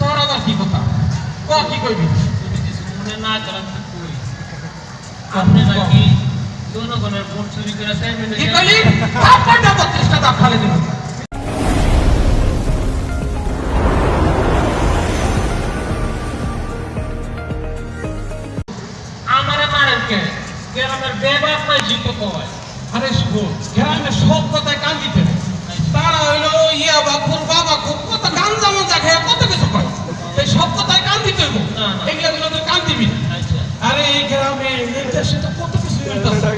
তোর আবার কি কথা? ক কি কইবি? তুমি কিছু মনে না করেন তো কই আপনি নাকি জনগণের ভোট চুরি করে চেয়ারম্যান কি কইলি? থাপ্পড়টা বত্রিশটা দাঁত দিল আমারে মারেন কে? গ্রামের বেবাক নাই জিত কয়? আরে শোন গ্রামে সব কথায় কান দিতে। তারা হইল ইয়া বাপুর বাবা খুব কত গান যেমন খেয়ে কত কিছু করে এই সব কথায় কান দিতে হইব। এগুলা গুলো তুই কান দিবি না। আচ্ছা আরে এই গ্রামে এই দেশে তো কত কিছু হইতাছে।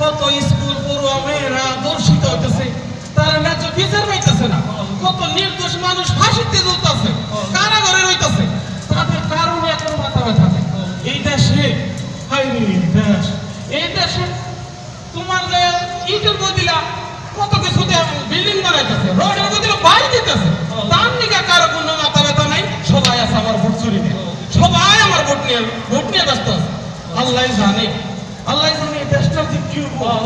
কত স্কুল পড়ুয়া মেয়েরা দর্শিত হইতেছে তারা ন্যায্য বিচার পাইতেছে না কত নির্দোষ মানুষ ফাঁসিতে ঝুলতেছে কারাগারে রইতেছে তাদের কারণে এখন মাথা ব্যথা নেই। এই দেশে হাই রে দেশ এই দেশে তোমার যে ইটের বদিলা কত কিছুতে বিল্ডিং বানাইতেছে রোডের বদিলা বাড়ি দিতেছে তার নিকা কারও কোনো মাথা ব্যথা নাই সবাই আছে আমার ভোট চুরি নিয়ে সবাই আমার ভোট নিয়ে ভোট নিয়ে ব্যস্ত আছে আল্লাহ জানে আল্লাহ জানে এই দেশটা যে কি হব আল্লাহ জানে। দেশটা ভরে গেছে জানো? তোর পাটনার চেষ্টা শুধু এদের কি হয়েছে জানে কি হচ্ছে ওই কালামিয়ার শুরু হলো গেছে না হ্যাঁ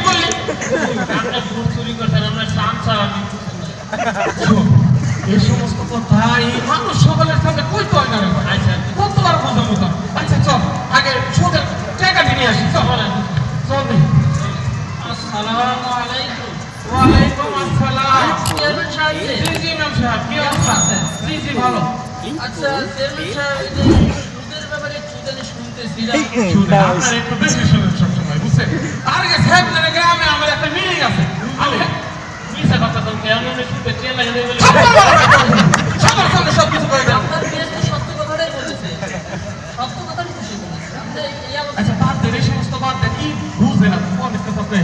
আমরা চুরি এই সমস্ত কথা এই মানুষ সকলের সামনে কইতে হয় না। আচ্ছা কতবার বোঝাবো আচ্ছা চল আগে সুদের টাকাটি নিয়ে আসি। চল চল আসসালামু আলাইকুম। ওয়ালাইকুম আসসালাম। চেয়ারম্যান সাহেব জি জি ম্যাম সাহেব কি অবস্থা? জি জি ভালো। আচ্ছা চেয়ারম্যান সাহেব সুদের ব্যাপারে একটু জানি শুনতেছিলাম শুনে আপনার একটু বেশি শুনেন সবসময় বুঝছেন আর গে সাহেব না গ্রামে আমার একটা মিটিং আছে আমি মিশা কথা তো কেমন সুদের চেয়ে লাগে দেবে সবার সামনে সব কিছু করে দেন আপনার দেশ তো সত্য কথাটাই বলেছে সত্য কথাই খুশি বলেছে আমরা এই আলোচনা আচ্ছা বাদ দেন এই সমস্ত বাদ দেন কি বুঝলেন আপনি অনেক কথা প্রায়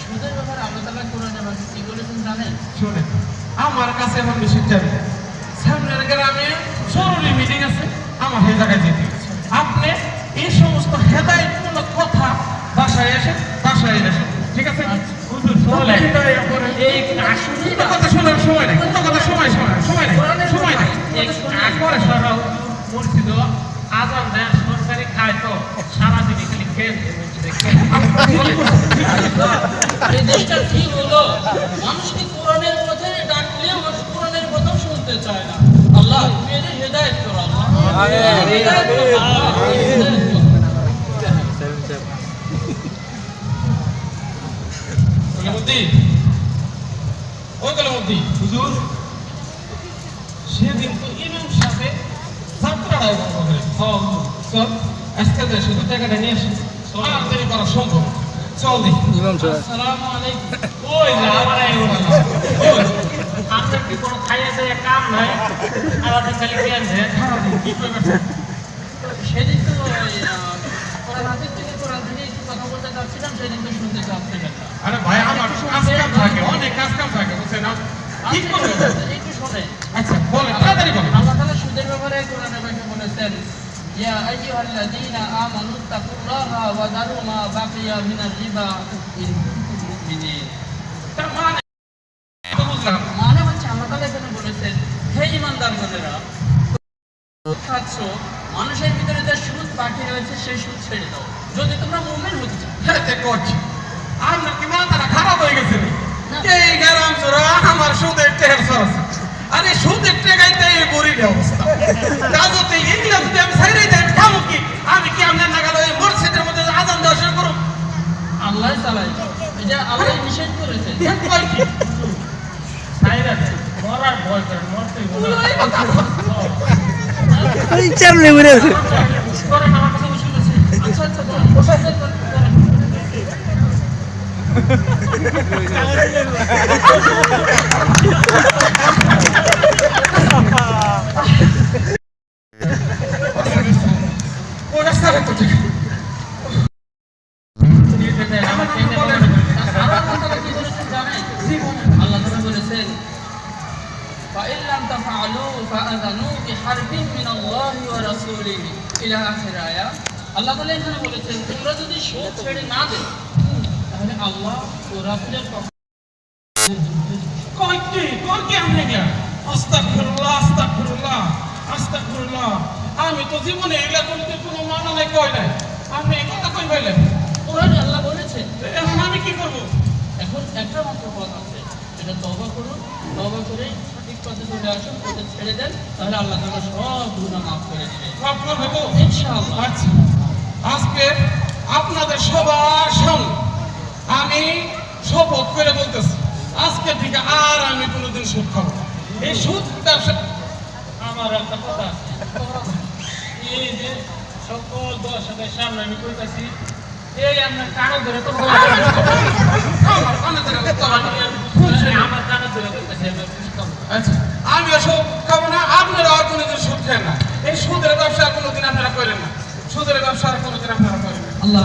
সুদের ব্যাপারে আল্লাহ তালা কোরআন এবং কি বলেছেন জানেন? শোনেন আমার কাছে এখন বেশি যাবে। সামনের গ্রামে জরুরি মিটিং আছে আমার সেই জায়গায় যেতে আপনি এই সমস্ত হেদায়তমূলক কথা বাসায় এসে বাসায় এসে ঠিক আছে? হুজুর এই কোনো কথা শোনার সময় নেই কোনো কথা সময় সময় সময় নেই সময় নেই একবারে সারা মসজিদ আজান দেন সরকারি খায় তো সারাদিন খালি খেলতে এই দেশটা কি হলো মানুষকে কোরআনের পথে ডাকলে মানুষ কোরআনের কথাও শুনতে চায় না? আল্লাহ তুমি এদের হেদায়ত করো আল্লাহ। হেদায়েত করো, আল্লাহ, হেদায়েত করো। কলিমুদ্দিন ওই কলিমুদ্দিন হুজুর সেদিন তো ইমাম সাথে যাত্রাটা বন্ধ করে। আজকে শুধু টাকাটা নিয়ে আসি। আর করা সম্ভব। চল দেখি আসসালামু আলাইকুম। ওই না আমার এই। আপনার কি কোনো খাইয়ে দেয় কাম নাই? আমাদের খালি জ্ঞান দেন কি করবে সেদিন তো কোরআন হাদিস থেকে কোরআন থেকে একটু কথা বলতে চাচ্ছিলাম সেদিন তো শুনতে চাচ্ছিলেন আরে ভাই আমার কাজ থাকে অনেক ইয়া আইয়ুহাল্লাযীনা আমানু তাকুল্লাহা ওয়া দারু মা বাকিয়া মিনার রিবা ইন কুনতুম মুমিনিন তার মানে হচ্ছে আল্লাহ তাআলা এখানে বলেছেন হে ঈমানদারগণেরা খাচ্ছ মানুষের ভিতরে যে সুদ বাকি রয়েছে সেই সুদ ছেড়ে দাও। যদি তোমরা মুমিন হতে চাও। করছি। আপনার কি মাথাটা খারাপ হয়ে গেছে এই গ্রাম চোরা আমার সুদের টেহার সরস আরে সুদের টেকাইতে এই বুড়ির অবস্থা। কাজতে এগুলা যদি আমি ছাইরে যাই আমি খাব কি আমি কি আপনার নাগাল ওই মসজিদের মধ্যে আজান দেওয়া শুরু করুন আল্লাহ চালাই এটা আল্লাহ নিষেধ করেছে মরার ভয় করেন মরতেই চামড়ে ঘুরে আছে কাছে উসুল আছে আচ্ছা আচ্ছা। আমি তো জীবনে এগুলা করতে কোনো মানা নাই কই নাই। আমি এই কই পাইলাম কোরআন আল্লাহ বলেছে এখন আমি কি করব? এখন একটা মাত্র পথ আছে এটা তওবা করুন। তওবা করে পথে চলে আসুন পথে ছেড়ে দেন তাহলে আল্লাহ তাআলা সব গুনাহ মাফ করে করবে তো ইনশাআল্লাহ। আচ্ছা। আজকে আপনাদের সবার সামনে আমি শপথ করে বলতেছি আজকে থেকে আর আমি কোনোদিন সুদ খাব না। এই সুদ ব্যবসা আমার একটা কথা আছে। এই যে সকল দর্শকের সামনে আমি কইতাছি এই আপনার কানে ধরে তো আমি। আচ্ছা আমি সুদ খাব না আপনারা আর কোনোদিন সুদ খান না। এই সুদের ব্যবসা কোনোদিন আপনারা করেন না। সুদের ব্যবসা আর কোনোদিন আপনারা করেন না। আল্লাহ